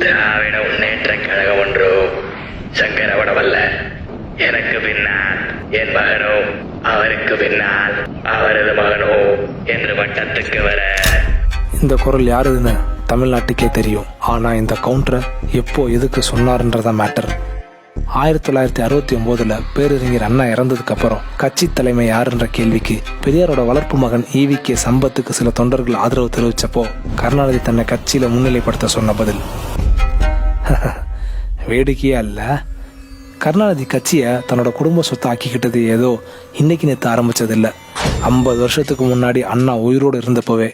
திராவிட முன்னேற்ற கழகம் ஒன்றோ. சங்கரவடமல்ல. எனக்கு பின்னால் என் மகனோ அவருக்கு பின்னால் அவரது மகனோ என்று மட்டத்துக்கு வர. இந்த குரல் யாருதுன்னு தமிழ்நாட்டுக்கே தெரியும். ஆனா இந்த கவுண்டரை எப்போ எதுக்கு சொன்னார்ன்றதான் மேட்டர் ஆயிரத்தி தொள்ளாயிரத்தி அறுபத்தி ஒன்பதுல பேரறிஞர் அண்ணா இறந்ததுக்கு அப்புறம் கட்சி தலைமை யாருன்ற கேள்விக்கு பெரியாரோட வளர்ப்பு மகன் ஈவி கே சம்பத்துக்கு சில தொண்டர்கள் ஆதரவு தெரிவிச்சப்போ கருணாநிதி தன்னை கட்சியில முன்னிலைப்படுத்த சொன்ன பதில். வேடிக்கையா இல்லை கருணாநிதி கட்சியை தன்னோட குடும்ப சொத்தை ஆக்கிக்கிட்டது ஏதோ இன்னைக்கு நேற்று ஆரம்பிச்சதில்ல. ஐம்பது வருஷத்துக்கு முன்னாடி அண்ணா உயிரோடு இருந்தப்பவே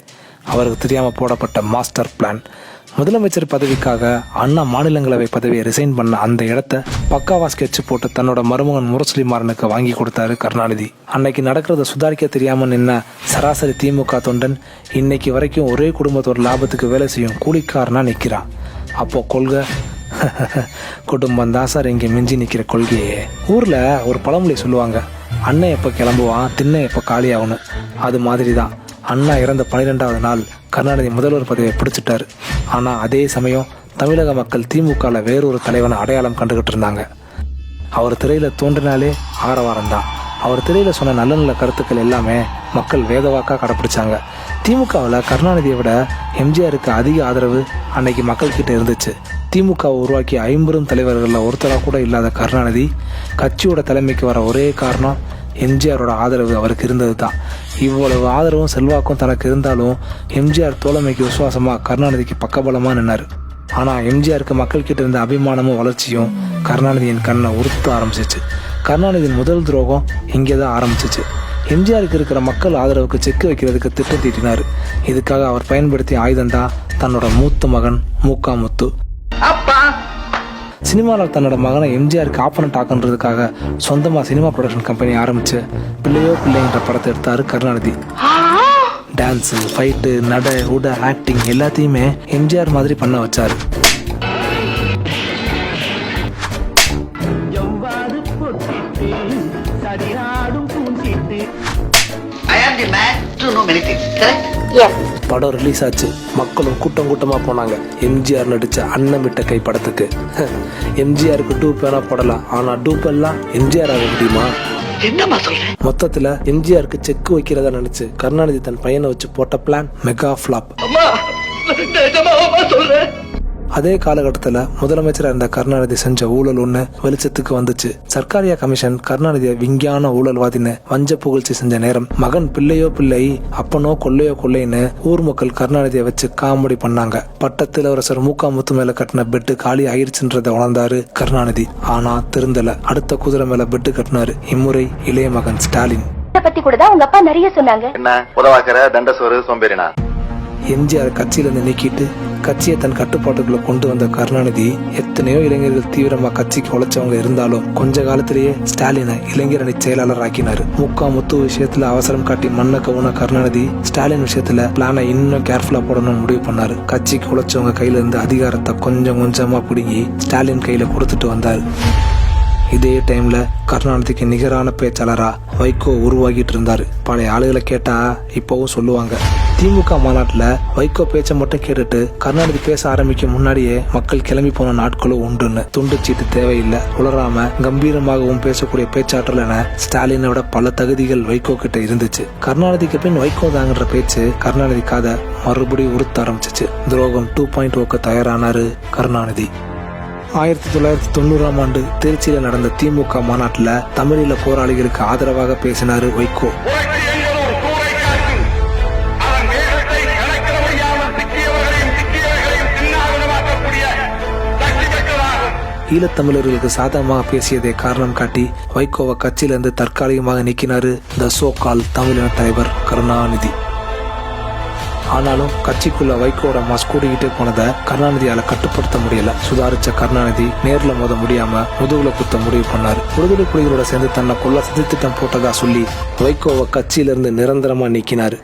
அவருக்கு தெரியாமல் போடப்பட்ட மாஸ்டர் பிளான். முதலமைச்சர் பதவிக்காக அண்ணா மாநிலங்களவை பதவியை ரிசைன் பண்ண அந்த இடத்த பக்காவா ஸ்கெட்ச் போட்டு தன்னோட மருமகன் முரசொலி மாறனுக்கு வாங்கி கொடுத்தாரு கருணாநிதி. அன்னைக்கு நடக்கிறத சுதாரிக்க தெரியாம நின்ன சராசரி திமுக தொண்டன் இன்னைக்கு வரைக்கும் ஒரே குடும்பத்தோட லாபத்துக்கு வேலை செய்யும் கூலிக்காரனா நிற்கிறான் அப்போ கொள்கை குடும்பம் தான் சார் இங்கே மிஞ்சி நிற்கிற கொள்கையே. ஊரில் ஒரு பழமொழி சொல்லுவாங்க அண்ணன் எப்போ கிளம்புவான் திண்ணை எப்போ காலியாகணும் அது மாதிரி தான் அண்ணா இறந்த பன்னிரெண்டாவது நாள் கருணாநிதி முதல்வர் பதவியை பிடிச்சிட்டார். ஆனால் அதே சமயம் தமிழக மக்கள் திமுகவில் வேறொரு தலைவனை அடையாளம் கண்டுகிட்டு இருந்தாங்க. அவர் திரையில் தோன்றினாலே ஆரவாரம் தான். அவர் திரையில் சொன்ன நல்ல நல்ல கருத்துக்கள் எல்லாமே மக்கள் வேதவாக்காக கடைப்பிடிச்சாங்க. திமுகவில் கருணாநிதியை விட எம்ஜிஆருக்கு அதிக ஆதரவு அன்னைக்கு மக்கள்கிட்ட இருந்துச்சு. திமுகவை உருவாக்கிய ஐம்பெரும் தலைவர்களில் ஒருத்தராக கூட இல்லாத கருணாநிதி கட்சியோட தலைமைக்கு வர ஒரே காரணம் எம்ஜிஆரோட ஆதரவு அவருக்கு இருந்தது தான் இவ்வளவு ஆதரவும் செல்வாக்கும் தனக்கு இருந்தாலும் எம்ஜிஆர் தோழமைக்கு விசுவாசமாக கருணாநிதிக்கு பக்கபலமாக நின்னார். ஆனால் எம்ஜிஆருக்கு மக்கள் கிட்ட இருந்த அபிமானமும் வளர்ச்சியும் கருணாநிதியின் கண்ணை உறுத்த ஆரம்பிச்சிச்சு. கருணாநிதியின் முதல் துரோகம் இங்கே தான் ஆரம்பிச்சிச்சு. எம்ஜிஆருக்கு இருக்கிற மக்கள் ஆதரவுக்கு செக் வைக்கிறதுக்கு திட்டம் தீட்டினார். இதுக்காக அவர் பயன்படுத்திய ஆயுதம் தான் தன்னோட மூத்த மகன் மூக்காமுத்து. முத்து சினிமாவில் தன்னோட மகனை எம்ஜிஆருக்கு ஆப்பனண்ட் ஆக்குன்றதுக்காக சொந்தமாக சினிமா ப்ரொடக்ஷன் கம்பெனி ஆரம்பிச்சு பிள்ளையோ பிள்ளைன்ற படத்தை எடுத்தாரு கருணாநிதி. டான்ஸு ஃபைட்டு நட உட ஆக்டிங் எல்லாத்தையுமே எம்ஜிஆர் மாதிரி பண்ண வச்சாரு. I am the man to know many things, correct? படம் ரிலீஸ் ஆச்சு. மக்களும் கூட்டம் கூட்டமா போனாங்க. எம்ஜிஆர் நடிச்ச அண்ணன் விட்ட கை படத்துக்கு எம்ஜிஆருக்கு டூப் வேணா போடலாம். ஆனா டூப் எல்லாம் எம்ஜிஆர் ஆக முடியுமா? மொத்தத்துல எம்ஜிஆருக்கு செக் வைக்கிறதா நினைச்சு கருணாநிதி தன் பையனை வச்சு போட்ட பிளான் மெகா ஃபிளாப் அதே காலகட்டத்தில் முதலமைச்சராக இருந்த கருணாநிதி செஞ்ச ஊழல் ஒன்று வெளிச்சத்துக்கு வந்துச்சு. சர்க்காரியா கமிஷன் கருணாநிதியை விஞ்ஞான ஊழல்வாதின்னு வஞ்ச புகழ்ச்சி செஞ்ச நேரம் மகன் பிள்ளையோ பிள்ளை அப்பனோ கொள்ளையோ கொள்ளைன்னு ஊர் மக்கள் கருணாநிதியை வச்சு காமெடி பண்ணாங்க. பட்டத்து இளவரசர் மூக்கா முத்து மேல கட்டின பெட்டு காலி ஆயிடுச்சுன்றதை உணர்ந்தாரு கருணாநிதி. ஆனா திருந்தல. அடுத்த குதிரை மேல பெட்டு கட்டினாரு இம்முறை இளைய மகன் ஸ்டாலின். இத பத்தி கூட தான் உங்க அப்பா நிறைய சொன்னாங்க. என்ன? உதவாக்கிற தண்டசோறு சோம்பேறினா? எம்ஜிஆர் கட்சியிலிருந்து நீக்கிட்டு கட்சியை தன் கட்டுப்பாட்டுக்குள்ள கொண்டு வந்த கருணாநிதி எத்தனையோ இளைஞர்கள் தீவிரமா கட்சிக்கு உழைச்சவங்க இருந்தாலும் கொஞ்ச காலத்திலேயே ஸ்டாலினை இளைஞர் அணி செயலாளர் ஆக்கினார். முக்கா முத்து விஷயத்துல அவசரம் காட்டி மண்ண கவுன கருணாநிதி ஸ்டாலின் விஷயத்துல பிளானை இன்னும் கேர்ஃபுல்லா போடணும்னு முடிவு பண்ணாரு. கட்சிக்கு உழைச்சவங்க கையில இருந்து அதிகாரத்தை கொஞ்சம் கொஞ்சமா பிடுங்கி ஸ்டாலின் கையில கொடுத்துட்டு வந்தார். இதே டைம்ல கருணாநிதிக்கு நிகரான பேச்சாளரா வைகோ உருவாகிட்டு இருந்தாரு பழைய ஆளுகளை கேட்டா இப்பவும் சொல்லுவாங்க. திமுக மாநாட்டில் வைகோ பேச்சை மட்டும் கேட்டுட்டு கருணாநிதி பேச ஆரம்பிக்கும் முன்னாடியே மக்கள் கிளம்பி போன நாட்களும் உண்டுன்னு. துண்டு சீட்டு தேவையில்லை. உளராம கம்பீரமாகவும் பேசக்கூடிய பேச்சாற்றல் என ஸ்டாலினை விட பல தகுதிகள் வைகோ கிட்ட இருந்துச்சு. கருணாநிதிக்கு பின் வைகோ தாங்கிற பேச்சு கருணாநிதி காதை மறுபடியும் உறுத்த ஆரம்பிச்சிச்சு. துரோகம் டூ பாயிண்ட் ஓக்க தயாரானாரு கருணாநிதி. ஆயிரத்தி தொள்ளாயிரத்தி தொண்ணூறாம் ஆண்டு திருச்சியில நடந்த திமுக மாநாட்டுல தமிழீழ போராளிகளுக்கு ஆதரவாக பேசினாரு வைகோ. ஈழத்தமிழர்களுக்கு சாதகமாக பேசியதை காரணம் காட்டி வைகோவை கட்சியிலிருந்து தற்காலிகமாக நீக்கினாரு த சோ கால் தமிழின தலைவர் கருணாநிதி. ஆனாலும் கட்சிக்குள்ள வைகோட மாஸ் கூடிக்கிட்டே போனதை கருணாநிதியால கட்டுப்படுத்த முடியல. சுதாரிச்ச கருணாநிதி நேர்ல மோத முடியாம முதுகுல குத்த முடிவு பண்ணாரு. விடுதலை புலிகளோட சேர்ந்து தன்னை கொள்ள சதித்திட்டம் போட்டதா சொல்லி வைகோவை கட்சியிலிருந்து நிரந்தரமா நீக்கினாரு.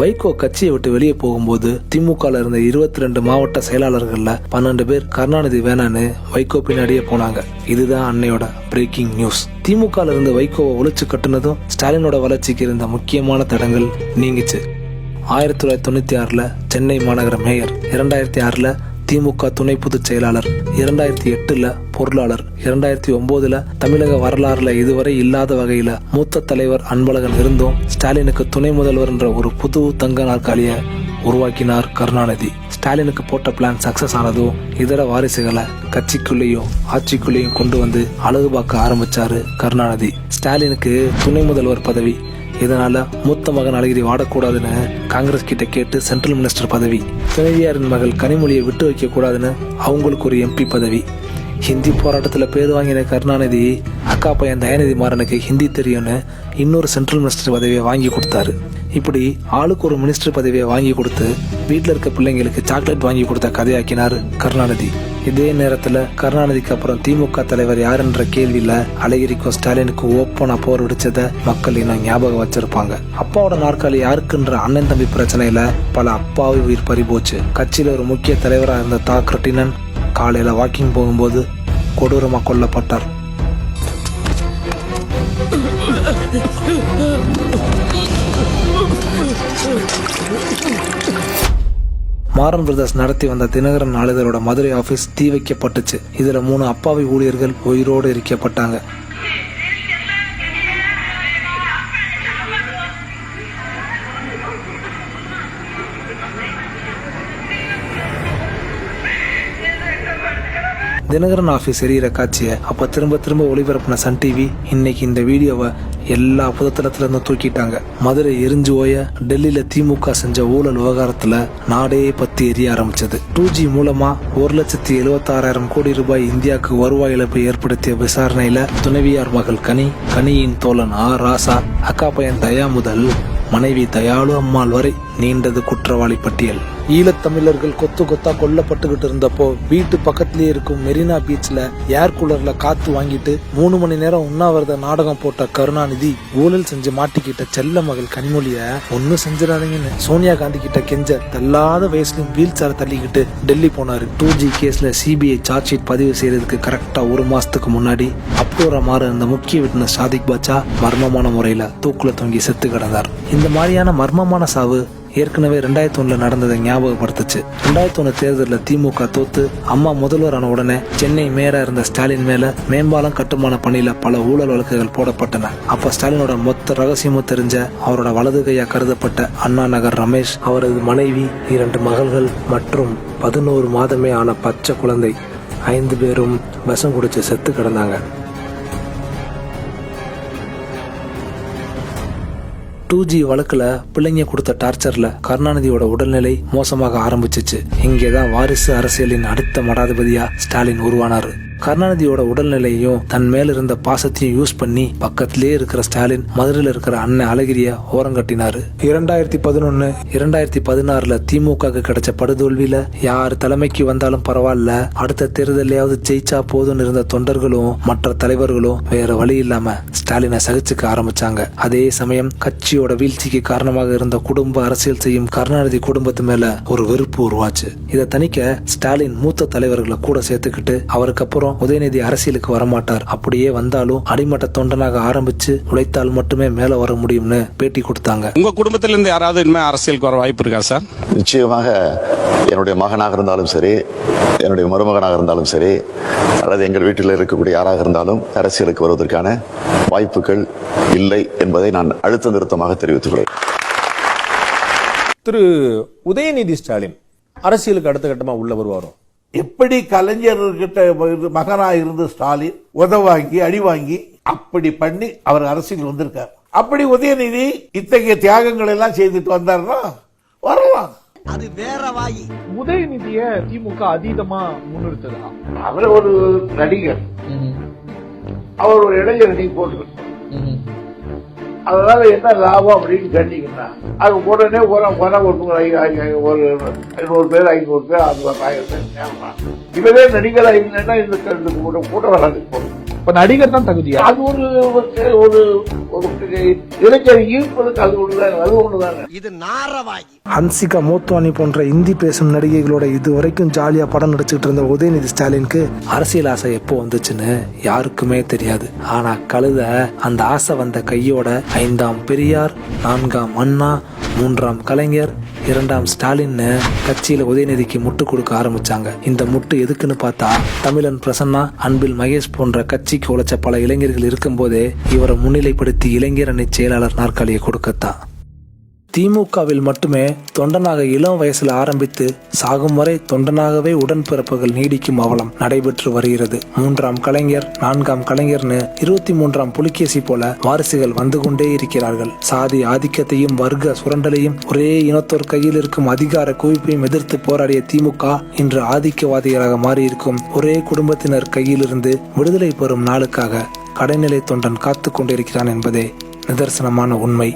வைகோ கட்சியை விட்டு வெளியே போகும்போது திமுகல இருந்த இருபத்தி ரெண்டு மாவட்ட செயலாளர்கள்ல பன்னெண்டு பேர் கருணாநிதி வேணான்னு வைகோ பின்னாடியே போனாங்க. இதுதான் அன்னையோட பிரேக்கிங் நியூஸ் திமுகல இருந்து வைகோவை ஒழிச்சு கட்டுனதும் ஸ்டாலினோட வளர்ச்சிக்கு இருந்த முக்கியமான தடங்கள் நீங்கிச்சு. ஆயிரத்தி தொள்ளாயிரத்தி தொண்ணூற்றி ஆறில் சென்னை மாநகர மேயர் இரண்டாயிரத்தி ஆறில் திமுக துணை பொதுச் செயலாளர் இரண்டாயிரத்தி எட்டுல பொருளாளர் இரண்டாயிரத்தி ஒன்பதுல தமிழக வரலாறுல இதுவரை இல்லாத வகையில மூத்த தலைவர் அன்பழகன் இருந்தும் ஸ்டாலினுக்கு துணை முதல்வர் என்ற ஒரு புது தங்க நாற்காலிய உருவாக்கினார் கருணாநிதி. ஸ்டாலினுக்கு போட்ட பிளான் சக்சஸ் ஆனதும் இதர வாரிசுகளை கட்சிக்குள்ளேயும் ஆட்சிக்குள்ளேயும் கொண்டு வந்து அழகு பார்க்க ஆரம்பிச்சாரு கருணாநிதி. ஸ்டாலினுக்கு துணை முதல்வர் பதவி இதனால மூத்த மகன் அழகிரி வாடக்கூடாதுன்னு காங்கிரஸ் கிட்ட கேட்டு சென்ட்ரல் மினிஸ்டர் பதவி துணைவியாரின் மகள் கனிமொழியை விட்டு வைக்க கூடாதுன்னு அவங்களுக்கு ஒரு எம்பி பதவி. ஹிந்தி போராட்டத்தில் பேர் வாங்கின கருணாநிதி அக்கா பையன் தயாநிதி மாறனுக்கு ஹிந்தி தெரியும்னு இன்னொரு சென்ட்ரல் மினிஸ்டர் பதவியை வாங்கி கொடுத்தாரு. இப்படி ஆளுக்கு ஒரு மினிஸ்டர் பதவியை வாங்கி கொடுத்து வீட்டில் இருக்க பிள்ளைங்களுக்கு சாக்லேட் வாங்கி கொடுத்த கதையாக்கினார் கருணாநிதி. இதே நேரத்துல கருணாநிதிக்கு அப்புறம் திமுக தலைவர் யாருன்ற கேள்வியில அழகிரிக்கும் ஸ்டாலினுக்கும் ஓப்பனா போர் விடிச்சதை மக்கள் இன்னும் ஞாபகம் வச்சிருப்பாங்க. அப்பாவோட நாற்காலி யாருக்குன்ற அண்ணன் தம்பி பிரச்சனையில பல அப்பாவி உயிர் பறிபோச்சு கட்சியில ஒரு முக்கிய தலைவரா இருந்த தா கிருட்டினன் காலையில வாக்கிங் போகும்போது கொடூரமா கொல்லப்பட்டார். மாறன் பிரதர்ஸ் நடத்தி வந்த தினகரன் நாளிதழோட மதுரை ஆபீஸ் தீ வைக்கப்பட்டுச்சு. இதுல மூணு அப்பாவி ஊழியர்கள் உயிரோடு எரிக்கப்பட்டாங்க தினகரன் ஆஃபீஸ் எரியிற காட்சியை அப்போ திரும்ப திரும்ப ஒளிபரப்பின சன் டிவி இன்னைக்கு இந்த வீடியோவை எல்லா புதத்தளத்துலேருந்தும் தூக்கிட்டாங்க. மதுரை எரிஞ்சு ஓய டெல்லியில திமுக செஞ்ச ஊழல் விவகாரத்துல நாடே பத்தி எரிய ஆரம்பிச்சது. டூ ஜி மூலமா ஒரு லட்சத்தி எழுபத்தாறாயிரம் கோடி ரூபாய் இந்தியாவுக்கு வருவாய் இழப்பை ஏற்படுத்திய விசாரணையில துணைவியார் மகள் கனி கனியின் தோழன் ஆ ராசா அக்கா பையன் தயா முதல் மனைவி தயாளு அம்மாள் வரை நீண்டது குற்றவாளி பட்டியல். ஈழத்தமிழர்கள் கொத்து கொத்தா கொல்லப்பட்டுக்கிட்டு இருந்தப்போ வீட்டு பக்கத்திலேயே இருக்கும் மெரினா பீச்ல ஏர் கூலர்ல காத்து வாங்கிட்டு மூணு மணி நேரம் உண்ணாவிரத நாடகம் போட்ட கருணாநிதி ஊழல் செஞ்சு மாட்டிக்கிட்ட செல்ல மகள் கனிமொழிய ஒன்னும் செஞ்சிடாதீங்கன்னு சோனியா காந்தி கிட்ட கெஞ்ச தள்ளாத வயசுலயும் வீல் சேர தள்ளிக்கிட்டு டெல்லி போனாரு. டூ ஜி கேஸ்ல சிபிஐ சார்ஜ் ஷீட் பதிவு செய்யறதுக்கு கரெக்டா ஒரு மாசத்துக்கு முன்னாடி. அப்டோரா மாற இருந்த முக்கிய விட்னஸ் சாதிக் பாட்சா மர்மமான முறையில தூக்குல தொங்கி செத்து கிடந்தார். இந்த மாதிரியான மர்மமான சாவு ஏற்கனவே ரெண்டாயிரத்தி ஒன்றில் நடந்ததை ஞாபகப்படுத்துச்சு. ரெண்டாயிரத்தி ஒன்று தேர்தலில் திமுக தோத்து அம்மா முதல்வர் ஆன உடனே சென்னை மேயராக இருந்த ஸ்டாலின் மேலே மேம்பாலம் கட்டுமான பணியில் பல ஊழல் வழக்குகள் போடப்பட்டன. அப்போ ஸ்டாலினோட மொத்த ரகசியமும் தெரிஞ்ச அவரோட வலது கையா கருதப்பட்ட அண்ணா நகர் ரமேஷ் அவரது மனைவி இரண்டு மகள்கள் மற்றும் பதினோரு மாதமே ஆன பச்சை குழந்தை ஐந்து பேரும் விஷம் குடிச்சு செத்து கிடந்தாங்க. டூ ஜி வழக்கில் பிள்ளைங்க கொடுத்த டார்ச்சரில் கருணாநிதியோட உடல்நிலை மோசமாக ஆரம்பிச்சிச்சு. இங்கேதான் வாரிசு அரசியலின் அடுத்த மடாதிபதியாக ஸ்டாலின் உருவானார். கருணாநிதியோட உடல்நிலையையும் தன் மேல இருந்த பாசத்தையும் யூஸ் பண்ணி பக்கத்திலே இருக்கிற ஸ்டாலின் மதுரையில் இருக்கிற அண்ணன் அழகிரிய ஓரங்கட்டினாரு இரண்டாயிரத்தி பதினொன்னு இரண்டாயிரத்தி பதினாறுல திமுக கிடைச்ச படுதோல்வியில யார் தலைமைக்கு வந்தாலும் பரவாயில்ல. அடுத்த தேர்தலையாவது ஜெயிச்சா போதும்னு இருந்த தொண்டர்களும் மற்ற தலைவர்களும் வேற வழி இல்லாம ஸ்டாலினை சகிச்சுக்க ஆரம்பிச்சாங்க. அதே சமயம் கட்சியோட வீழ்ச்சிக்கு காரணமாக இருந்த குடும்ப அரசியல் செய்யும் கருணாநிதி குடும்பத்து மேல ஒரு வெறுப்பு உருவாச்சு. இதை தணிக்க ஸ்டாலின் மூத்த தலைவர்களை கூட சேர்த்துக்கிட்டு அவருக்கு அப்புறம் உதயநிதி அரசியலுக்கு வரமாட்டார். அப்படியே வந்தாலும் அடிமட்ட தொண்டனாக ஆரம்பிச்சு உழைத்தால் மட்டுமே மேல வர முடியும்னு பேட்டி கொடுத்தாங்க. உங்க குடும்பத்துல இருந்து யாராவது இனிமே அரசியலுக்கு வர வாய்ப்பு இருக்கா சார்? நிச்சயமாக என்னுடைய மகனாக இருந்தாலும் சரி என்னுடைய மருமகனாக இருந்தாலும் சரி அல்லது எங்கள் வீட்டில் இருக்கக்கூடிய யாராக இருந்தாலும் அரசியலுக்கு வருவதற்கான வாய்ப்புகள் இல்லை என்பதை நான் அழுத்த நிறுத்தமாக தெரிவித்துக் கொள்கிறேன் திரு உதயநிதி ஸ்டாலின் அரசியலுக்கு அடுத்த கட்டமா உள்ள வருவாரோ? எப்படி கலைஞர்கிட்ட இருந்து- மகனா இருந்து ஸ்டாலின் உத வாங்கி அடி வாங்கி அப்படி பண்ணி அவர் அரசியல் வந்திருக்கார். அப்படி உதயநிதி இத்தகைய தியாகங்கள் எல்லாம் செய்துட்டு வந்தாருன்னா வரலாம். உதயநிதிய திமுக அதீதமா முன்னிறுத்ததா? அவர் ஒரு நடிகர் அவர் ஒரு இளைஞர் போட்டு அதனால என்ன லாபம் அப்படின்னு கேட்டீங்கன்னா அது உடனே ஒரு உரம் ஒரு ஐநூறு பேர் ஐநூறு பேர் அது ஆயிரம் பேர் இவரே நடிகரா இல்லைன்னா இந்த இந்த கூட கூட வராது. இப்ப நடிகர் தான் தகுதியா? அது ஒரு ஒரு- இளைஞர் ஈர்ப்பதற்கு அது அது ஹன்சிகா மோத்வானி போன்ற இந்தி பேசும் நடிகைகளோட இது வரைக்கும் ஜாலியா படம் நடிச்சுட்டு இருந்த உதயநிதி ஸ்டாலினுக்கு அரசியல் ஆசை எப்போ வந்துச்சுன்னு யாருக்குமே தெரியாது. ஆனா கழுத அந்த ஆசை வந்த கையோட ஐந்தாம் பெரியார் நான்காம் அண்ணா மூன்றாம் கலைஞர் இரண்டாம் ஸ்டாலின் கட்சியில உதயநிதிக்கு முட்டு கொடுக்க ஆரம்பிச்சாங்க. இந்த முட்டு எதுக்குன்னு பார்த்தா தமிழன் பிரசன்னா அன்பில் மகேஷ் போன்ற கட்சிக்கு உழைச்ச பல இளைஞர்கள் இருக்கும்போதே இவரை முன்னிலைப்படுத்தி இளைஞர் அணி செயலாளர் நாற்காலியை கொடுக்கத்தான். திமுகவில் மட்டுமே தொண்டனாக இளம் வயசில் ஆரம்பித்து சாகும் வரை தொண்டனாகவே உடன்பிறப்புகள் நீடிக்கும் அவலம் நடைபெற்று வருகிறது. மூன்றாம் கலைஞர் நான்காம் கலைஞர்னு இருபத்தி மூன்றாம் புலிகேசி போல வாரிசுகள் வந்து கொண்டே இருக்கிறார்கள். சாதி ஆதிக்கத்தையும் வர்க்க சுரண்டலையும் ஒரே இனத்தோர் கையில் இருக்கும் அதிகார குவிப்பையும் எதிர்த்து போராடிய திமுக இன்று ஆதிக்கவாதிகளாக மாறியிருக்கும் ஒரே குடும்பத்தினர் கையிலிருந்து விடுதலை பெறும் நாளுக்காக கடைநிலை தொண்டன் காத்து கொண்டிருக்கிறான் என்பதே நிதர்சனமான உண்மை.